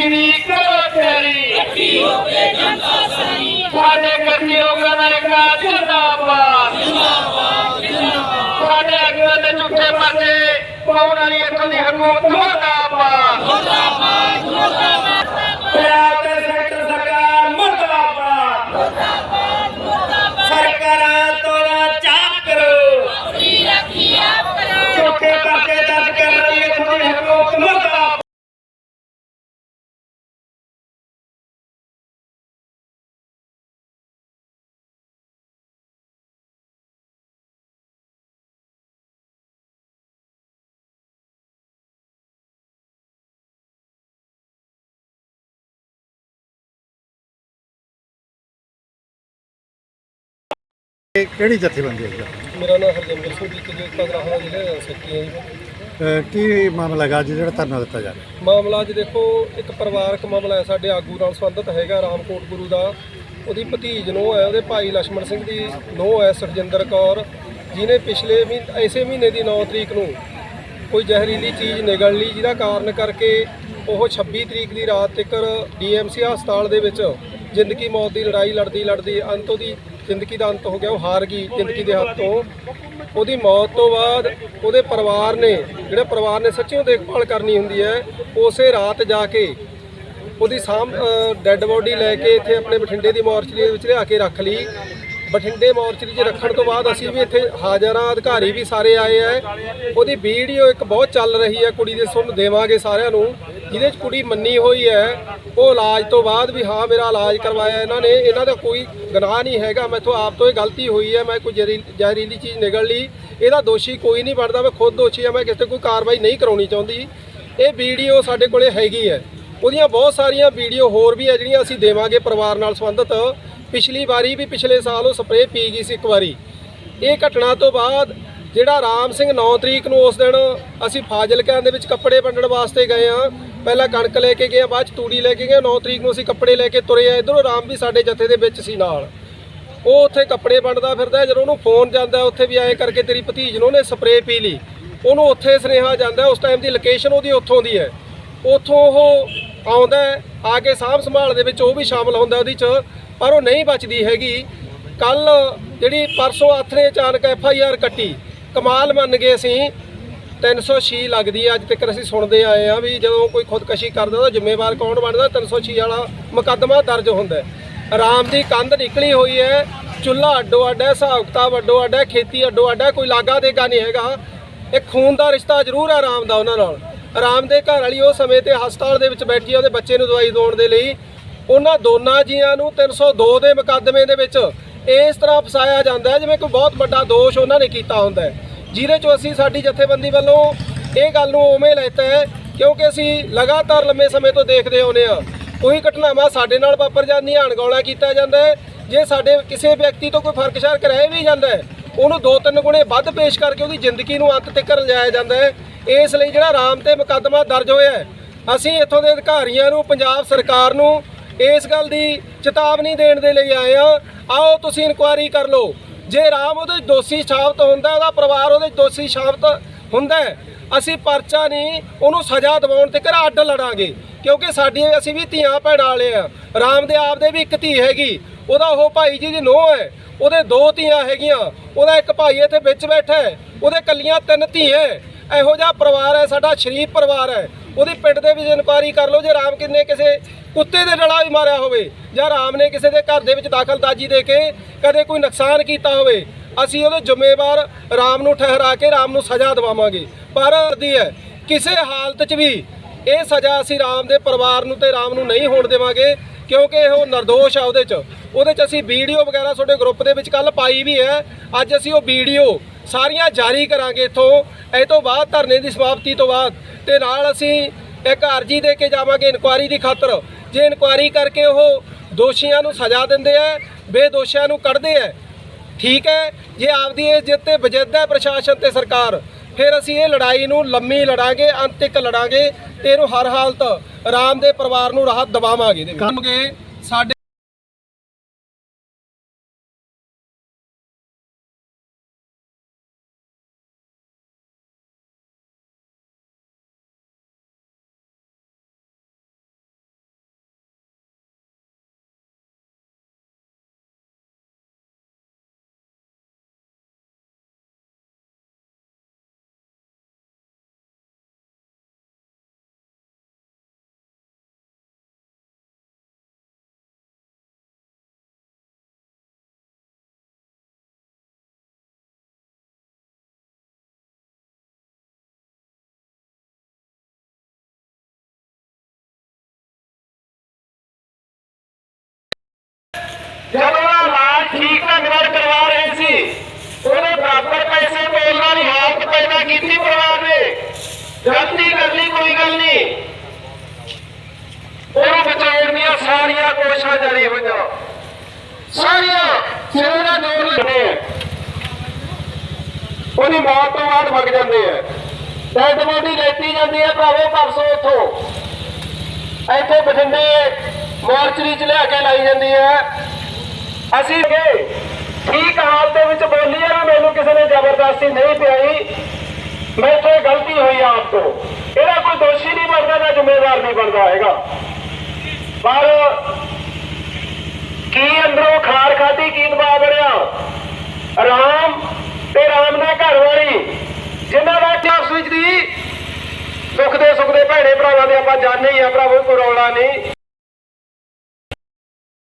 ਸ਼੍ਰੀ ਕਰੋ ਤੇਰੀ ਇਕੱਠੀ ਹੋ ਕੇ ਜਨਤਾ ਸਾਰੀ ਸਾਡੇ ਗੱਡੀ ਲੋਕਾਂ ਦਾ ਇੱਕ ਜਿੰਦਾਬਾਦ ਜਿੰਦਾਬਾਦ ਜਿੰਦਾਬਾਦ ਸਾਡੇ ਅਗਵਾਂ ਦੇ ਝੂਠੇ ਪਰਦੇ ਪਾਉਣ ਵਾਲੀ ਇੱਥੋਂ ਦੀ ਹਕੂਮਤ ਕਿਹੜੀ ਜਥੇਬੰਦੀ ਹੈ ਜੀ? ਮੇਰਾ ਨਾਮ ਹਰਜਿੰਦਰ ਸਿੰਘ ਜੀ ਜੀ ਤਗਰਾਹ ਦਾ ਜ਼ਿਲ੍ਹਾ ਸੈਕਟਰੀ ਹੈ ਜੀ। ਕੀ ਮਾਮਲਾ ਹੈਗਾ ਅੱਜ ਜਿਹੜਾ ਧਰਨਾ ਦਿੱਤਾ ਜਾ ਰਿਹਾ? ਮਾਮਲਾ ਅੱਜ ਦੇਖੋ ਇੱਕ ਪਰਿਵਾਰਕ ਮਾਮਲਾ ਹੈ ਸਾਡੇ ਆਗੂ ਨਾਲ ਸੰਬੰਧਿਤ ਹੈਗਾ ਰਾਮਕੋਟ ਗੁਰੂ ਦਾ। ਉਹਦੀ ਭਤੀਜ ਨੂੰ ਹੈ ਉਹਦੇ ਭਾਈ ਲక్ష్మణ ਸਿੰਘ ਦੀ ਨੂੰਹ ਹੈ ਸੁਖਜਿੰਦਰ ਕੌਰ ਜਿਹਨੇ ਪਿਛਲੇ ਮਹੀਨ- ਇਸੇ ਮਹੀਨੇ ਦੀ 9 ਤਰੀਕ ਨੂੰ ਕੋਈ ਜ਼ਹਿਰੀਲੀ ਚੀਜ਼ ਨਿਗਲ ਲਈ ਜਿਹਦਾ ਕਾਰਨ ਕਰਕੇ ਉਹ 26 ਤਰੀਕ ਦੀ ਰਾਤ ਤੱਕ ਡੀਐਮਸੀ ਹਸਪਤਾਲ ਦੇ ਵਿੱਚ ਜ਼ਿੰਦਗੀ ਮੌਤ ਦੀ ਲੜਾਈ ਲੜਦੀ ਲੜਦੀ ਅੰਤ ਉਹਦੀ ਜ਼ਿੰਦਗੀ ਦਾ ਅੰਤ ਹੋ ਗਿਆ, ਉਹ ਹਾਰ ਗਈ ਜ਼ਿੰਦਗੀ ਦੇ ਹੱਥ। ਤੋਂ ਉਹਦੀ ਮੌਤ ਤੋਂ ਬਾਅਦ ਉਹਦੇ ਪਰਿਵਾਰ ਨੇ, ਜਿਹੜੇ ਪਰਿਵਾਰ ਨੇ ਸੱਚੀਓ ਦੇਖਭਾਲ ਕਰਨੀ ਹੁੰਦੀ ਹੈ, ਉਸੇ ਰਾਤ ਜਾ ਕੇ ਉਹਦੀ ਸਾਮ ਡੈੱਡ ਬੋਡੀ ਲੈ ਕੇ ਇੱਥੇ ਆਪਣੇ ਬਠਿੰਡੇ ਦੀ ਮੋਰਚਰੀ ਦੇ ਵਿੱਚ ਲਿਆ ਕੇ ਰੱਖ ਲਈ। ਬਠਿੰਡੇ ਮੋਰਚਰੀ 'ਚ ਰੱਖਣ ਤੋਂ ਬਾਅਦ ਅਸੀਂ ਵੀ ਇੱਥੇ ਹਾਜ਼ਰ ਹਾਂ ਅਧਿਕਾਰੀ ਵੀ ਸਾਰੇ ਆਏ ਆ ਉਹਦੀ ਵੀਡੀਓ ਇੱਕ ਬਹੁਤ ਚੱਲ ਰਹੀ ਹੈ, ਕੁੜੀ ਦੇ ਸੁਣ ਦੇਵਾਂਗੇ ਸਾਰਿਆਂ ਨੂੰ। ਜਿਹਦੇ 'ਚ ਕੁੜੀ ਮੰਨੀ ਹੋਈ ਹੈ, ਉਹ ਇਲਾਜ ਤੋਂ ਬਾਅਦ ਵੀ ਹਾਂ ਮੇਰਾ ਇਲਾਜ ਕਰਵਾਇਆ ਇਹਨਾਂ ਨੇ, ਇਹਨਾਂ ਦਾ ਕੋਈ ਗੁਨਾਹ ਨਹੀਂ ਹੈਗਾ, ਮੈਥੋਂ ਆਪ ਤੋਂ ਇਹ ਗਲਤੀ ਹੋਈ ਹੈ, ਮੈਂ ਕੋਈ ਜ਼ਹਿਰੀ- ਜ਼ਹਿਰੀਲੀ ਚੀਜ਼ ਨਿਗਲ ਲਈ, ਇਹਦਾ ਦੋਸ਼ੀ ਕੋਈ ਨਹੀਂ ਬਣਦਾ, ਮੈਂ ਖੁਦ ਦੋਸ਼ੀ ਹਾਂ, ਮੈਂ ਕਿਸੇ ਤੇ ਕੋਈ ਕਾਰਵਾਈ ਨਹੀਂ ਕਰਾਉਣੀ ਚਾਹੁੰਦੀ। ਇਹ ਵੀਡੀਓ ਸਾਡੇ ਕੋਲੇ ਹੈਗੀ ਹੈ। ਉਹਦੀਆਂ ਬਹੁਤ ਸਾਰੀਆਂ ਵੀਡੀਓ ਹੋਰ ਵੀ ਹੈ, ਜਿਹੜੀਆਂ ਅਸੀਂ ਦੇਵਾਂਗੇ ਪਰਿਵਾਰ ਨਾਲ ਸੰਬੰਧਿਤ। ਪਿਛਲੀ ਵਾਰੀ ਵੀ ਪਿਛਲੇ ਸਾਲ ਉਹ ਸਪਰੇਅ ਪੀ ਗਈ ਸੀ ਇੱਕ ਵਾਰੀ। ਇਹ ਘਟਨਾ ਤੋਂ ਬਾਅਦ ਜਿਹੜਾ ਰਾਮ ਸਿੰਘ 9 ਤਰੀਕ ਨੂੰ ਉਸ ਦਿਨ ਅਸੀਂ ਫਾਜ਼ਿਲਕਿਆਂ ਦੇ ਵਿੱਚ ਕੱਪੜੇ ਵੰਡਣ ਵਾਸਤੇ ਗਏ ਆ ਪਹਿਲਾਂ ਕਣਕ ਲੈ ਕੇ ਗਏ, ਬਾਅਦ ਚ ਤੂੜੀ ਲੈ ਕੇ ਗਏ 9 ਤਰੀਕ ਨੂੰ ਅਸੀਂ ਕੱਪੜੇ ਲੈ ਕੇ ਤੁਰੇ ਆ ਇਧਰੋਂ ਰਾਮ ਵੀ ਸਾਡੇ ਜਥੇ ਦੇ ਵਿੱਚ ਸੀ ਨਾਲ। ਉਹ ਉੱਥੇ ਕੱਪੜੇ ਵੰਡਦਾ ਫਿਰਦਾ ਜਦੋਂ ਉਹਨੂੰ ਫੋਨ ਜਾਂਦਾ ਉੱਥੇ ਵੀ ਐਂ ਕਰਕੇ ਤੇਰੀ ਭਤੀਜ ਨੂੰ ਉਹਨੇ ਸਪਰੇਅ ਪੀ ਲਈ। ਉਹਨੂੰ ਉੱਥੇ ਸੁਨੇਹਾ ਜਾਂਦਾ ਉਸ ਟਾਈਮ ਦੀ ਲੋਕੇਸ਼ਨ ਉਹਦੀ ਉੱਥੋਂ ਦੀ ਹੈ। ਉੱਥੋਂ ਉਹ ਆਉਂਦਾ ਆ ਕੇ ਸਾਂਭ ਸੰਭਾਲ ਦੇ ਵਿੱਚ ਉਹ ਵੀ ਸ਼ਾਮਲ ਹੁੰਦਾ ਉਹਦੀ ਚ, ਪਰ ਉਹ ਨਹੀਂ ਬਚਦੀ ਹੈਗੀ। ਕੱਲ ਜਿਹੜੀ ਪਰਸੋਂ ਆਥਰੇ ਅਚਾਨਕ ਐਫ ਆਈ ਆਰ ਕੱਟੀ, ਕਮਾਲ ਮੰਨ ਗਏ ਅਸੀਂ। 306 ਲੱਗਦੀ ਹੈ ਅੱਜ ਤੱਕ ਅਸੀਂ ਸੁਣਦੇ ਆਏ ਆ ਵੀ ਜਦੋਂ ਕੋਈ ਖੁਦਕਸ਼ੀ ਕਰਦਾ ਤਾਂ ਜ਼ਿੰਮੇਵਾਰ ਕੌਣ ਬਣਦਾ? 306 ਵਾਲਾ ਮੁਕੱਦਮਾ ਦਰਜ ਹੁੰਦਾ ਹੈ। ਆਰਾਮ ਦੀ ਕੰਧ ਨਿਕਲੀ ਹੋਈ ਹੈ, ਚੁੱਲ੍ਹਾ ਅੱਡੋ ਅੱਡ ਹੈ ਹਿਸਾਬ ਕਿਤਾਬ ਅੱਡੋ ਅੱਡ ਹੈ, ਖੇਤੀ ਅੱਡੋ ਅੱਡ ਹੈ, ਕੋਈ ਲਾਗਾ ਦੇਗਾ ਨਹੀਂ ਹੈਗਾ। ਇਹ ਖੂਨ ਦਾ ਰਿਸ਼ਤਾ ਜ਼ਰੂਰ ਹੈ ਆਰਾਮ ਦਾ ਉਹਨਾਂ ਨਾਲ। ਆਰਾਮ ਦੇ ਘਰ ਵਾਲੀ ਉਹ ਸਮੇਂ ਤੇ ਹਸਪਤਾਲ ਦੇ ਵਿੱਚ ਬੈਠੀ ਉਹਦੇ ਬੱਚੇ ਨੂੰ ਦਵਾਈ ਦਵਾਉਣ ਦੇ ਲਈ। ਉਹਨਾਂ ਦੋਨਾਂ ਜੀਆਂ ਨੂੰ 302 ਦੇ ਮੁਕੱਦਮੇ ਦੇ ਵਿੱਚ ਇਸ ਤਰ੍ਹਾਂ ਫਸਾਇਆ ਜਾਂਦਾ ਜਿਵੇਂ ਕੋਈ ਬਹੁਤ ਵੱਡਾ ਦੋਸ਼ ਉਹਨਾਂ ਨੇ ਕੀਤਾ ਹੁੰਦਾ ਹੈ। ਜਿਹਦੇ ਚੋਂ ਅਸੀਂ ਸਾਡੀ ਜਥੇਬੰਦੀ ਵੱਲੋਂ ਇਹ ਗੱਲ ਨੂੰ ਉਵੇਂ ਲੈਤਾ ਹੈ, ਕਿਉਂਕਿ ਅਸੀਂ ਲਗਾਤਾਰ ਲੰਮੇ ਸਮੇਂ ਤੋਂ ਦੇਖਦੇ ਆਉਂਦੇ ਆ ਕੋਈ ਘਟਨਾਵਾਂ ਸਾਡੇ ਨਾਲ ਵਾਪਰ ਜਾਂਦੀਆਂ, ਅਣਗੌਲਾ ਕੀਤਾ ਜਾਂਦਾ ਹੈ। ਜੇ ਸਾਡੇ ਕਿਸੇ ਵਿਅਕਤੀ ਤੋਂ ਕੋਈ ਫ਼ਰਕ ਸ਼ਰਕ ਰਹਿ ਵੀ ਜਾਂਦਾ ਹੈ, ਉਹਨੂੰ ਦੋ ਤਿੰਨ ਗੁਣੇ ਵੱਧ ਪੇਸ਼ ਕਰਕੇ ਉਹਦੀ ਜ਼ਿੰਦਗੀ ਨੂੰ ਅੰਤ ਤੱਕ ਲਿਜਾਇਆ ਜਾਂਦਾ ਹੈ। ਇਸ ਲਈ ਜਿਹੜਾ ਰਾਮ ਤੇ ਮੁਕੱਦਮਾ ਦਰਜ ਹੋਇਆ ਹੈ, ਅਸੀਂ ਇੱਥੋਂ ਦੇ ਅਧਿਕਾਰੀਆਂ ਨੂੰ, ਪੰਜਾਬ ਸਰਕਾਰ ਨੂੰ ਇਸ ਗੱਲ ਦੀ ਚੇਤਾਵਨੀ ਦੇਣ ਦੇ ਲਈ ਆਏ ਆ ਆਓ ਤੁਸੀਂ ਇਨਕੁਆਇਰੀ ਕਰ ਲਓ। ਜੇ ਰਾਮ ਉਹਦੇ ਦੋਸ਼ੀ ਸਾਬਤ ਹੁੰਦਾ, ਉਹਦਾ ਪਰਿਵਾਰ ਉਹਦੇ ਦੋਸ਼ੀ ਸਾਬਤ ਹੁੰਦਾ ਅਸੀਂ ਪਰਚਾ ਨਹੀਂ, ਉਹਨੂੰ ਸਜ਼ਾ ਦਿਵਾਉਣ ਤੇ ਕਰ ਅੱਡ ਲੜਾਂਗੇ। ਕਿਉਂਕਿ ਸਾਡੀਆਂ ਅਸੀਂ ਵੀ ਧੀਆਂ ਭੈਣਾਂ ਵਾਲੇ ਆ। ਰਾਮ ਦੇ ਆਪ ਦੇ ਵੀ ਇੱਕ ਧੀ ਹੈਗੀ। ਉਹਦਾ ਉਹ ਭਾਈ ਜੀ ਦੀ ਨੂੰਹ ਹੈ। ਉਹਦੇ ਦੋ ਧੀਆਂ ਹੈਗੀਆਂ। ਉਹਦਾ ਇੱਕ ਭਾਈ ਇੱਥੇ ਵਿੱਚ ਬੈਠਾ ਹੈ। ਉਹਦੇ ਕੱਲੀਆਂ ਤਿੰਨ ਧੀਆਂ ਇਹੋ ਜਿਹਾ ਪਰਿਵਾਰ ਹੈ, ਸਾਡਾ ਸ਼ਰੀਫ ਪਰਿਵਾਰ ਹੈ। ਉਹਦੀ ਪਿੰਡ ਦੇ ਵਿੱਚ ਇਨਕੁਆਇਰੀ ਕਰ ਲਓ, ਜੇ ਰਾਮ ਕਿੰਨੇ ਕਿਸੇ ਕੁੱਤੇ ਦੇ ਡਲਾ ਵੀ ਮਾਰਿਆ ਹੋਵੇ, ਜਾਂ ਰਾਮ ਨੇ ਕਿਸੇ ਦੇ ਘਰ ਦੇ ਵਿੱਚ ਦਾਖਲਦਾਜੀ ਦੇ ਕੇ ਕਦੇ ਕੋਈ ਨੁਕਸਾਨ ਕੀਤਾ ਹੋਵੇ, ਅਸੀਂ ਉਹਦੇ ਜ਼ਿੰਮੇਵਾਰ ਰਾਮ ਨੂੰ ਠਹਿਰਾ ਕੇ ਰਾਮ ਨੂੰ ਸਜ਼ਾ ਦਿਵਾਵਾਂਗੇ। ਪਰ ਦੀ ਹੈ, ਕਿਸੇ ਹਾਲਤ 'ਚ ਵੀ ਇਹ ਸਜ਼ਾ ਅਸੀਂ ਰਾਮ ਦੇ ਪਰਿਵਾਰ ਨੂੰ ਤੇ ਰਾਮ ਨੂੰ ਨਹੀਂ ਹੋਣ ਦੇਵਾਂਗੇ, ਕਿਉਂਕਿ ਉਹ ਨਿਰਦੋਸ਼ ਆ ਉਹਦੇ 'ਚ। ਉਹਦੇ 'ਚ ਅਸੀਂ ਵੀਡੀਓ ਵਗੈਰਾ ਤੁਹਾਡੇ ਗਰੁੱਪ ਦੇ ਵਿੱਚ ਕੱਲ ਪਾਈ ਵੀ ਹੈ। ਅੱਜ ਅਸੀਂ ਉਹ ਵੀਡੀਓ ਸਾਰੀਆਂ ਜਾਰੀ ਕਰਾਂਗੇ ਇੱਥੋਂ। ਇਹ ਤੋਂ ਬਾਅਦ ਧਰਨੇ ਦੀ ਸਮਾਪਤੀ ਤੋਂ ਬਾਅਦ ਤੇ ਨਾਲ ਅਸੀਂ ਇੱਕ ਅਰਜੀ ਦੇ ਕੇ ਜਾਵਾਂਗੇ ਇਨਕੁਆਇਰੀ ਦੀ ਖਾਤਰ। ਜੇ ਇਨਕੁਆਇਰੀ ਕਰਕੇ ਉਹ ਦੋਸ਼ੀਆਂ ਨੂੰ ਸਜ਼ਾ ਦਿੰਦੇ ਆ ਬੇਦੋਸ਼ੀਆਂ ਨੂੰ ਕੱਢਦੇ ਆ ਠੀਕ ਹੈ? ਜੇ ਆਪਦੀ ਇਹ ਜਿੱਤ ਤੇ ਵਜਿੱਦ ਹੈ ਪ੍ਰਸ਼ਾਸਨ ਤੇ ਸਰਕਾਰ ਫਿਰ ਅਸੀਂ ਇਹ ਲੜਾਈ ਨੂੰ ਲੰਮੀ ਲੜਾਂਗੇ ਅੰਤ ਤੱਕ ਲੜਾਂਗੇ ਤੇ ਇਹਨੂੰ ਹਰ ਹਾਲਤ ਆਰਾਮ ਦੇ ਪਰਿਵਾਰ ਨੂੰ ਰਾਹਤ ਦਿਵਾਵਾਂਗੇ। ਇਹਦੇ ਵਿੱਚ। ਕੀਤੀ ਪਰਿਵਾਰ ਨੇ। ਗਲਤੀ ਕਰ ਲਈ ਕੋਈ ਗੱਲ ਨਹੀਂ। ਉਹਨੂੰ ਬਚਾਉਣ ਦੀਆਂ ਸਾਰੀਆਂ ਕੋਸ਼ਿਸ਼ਾਂ ਜਾਰੀ ਹੋਈਆਂ ਸਾਰੀਆਂ ਸਿਰੇ ਦਾ ਲੱਗਦੇ ਉਹਦੀ ਮੌਤ ਤੋਂ ਬਾਅਦ ਵਗ ਜਾਂਦੇ ਆ। ਡੈਡ ਬੋਡੀ ਲੈਤੀ ਜਾਂਦੀ ਹੈ ਭਰਾਵੋ ਪਰਸੋਂ ਉੱਥੋਂ। ਇੱਥੇ ਬਠਿੰਡੇ ਮੋਰਚਰੀ 'ਚ ਲਿਆ ਕੇ ਲਾਈ ਜਾਂਦੀ ਹੈ ਅਸੀਂ ਗਏ ਠੀਕ ਹਾਲ ਦੇ ਵਿੱਚ ਬੋਲੀ ਹੈ ਨਾ, ਮੈਨੂੰ ਕਿਸੇ ਨੇ ਜ਼ਬਰਦਸਤੀ ਨਹੀਂ ਪਿਆਈ। ਮੈਥੋਂ ਇਹ ਗਲਤੀ ਹੋਈ ਆਪ ਤੋਂ। ਇਹਦਾ ਕੋਈ ਦੋਸ਼ੀ ਨਹੀਂ ਬਣਦਾ, ਨਾ ਜ਼ਿੰਮੇਵਾਰ ਨਹੀਂ ਬਣਦਾ ਹੈਗਾ। ਪਰ ਕੀ ਅੰਦਰੋਂ ਖਾਰ ਖਾਦੀ ਕੀ ਦਬਾ ਬਣਿਆ? ਰਾਮ ਤੇ ਰਾਮ ਦਾ ਘਰ ਵਾਲੀ ਜਿਨ੍ਹਾਂ ਦਾ ਆਪਸ ਵਿੱਚ ਦੀ ਦੁੱਖ ਦੇ ਸੁੱਖ ਦੇ ਭੈਣੇ ਭਰਾਵਾਂ ਦੇ ਆਪਾਂ ਜਾਣਦੇ ਹੀ ਆ ਭਰਾਵੋ, ਕੋਈ ਰੌਲਾ ਨਹੀਂ।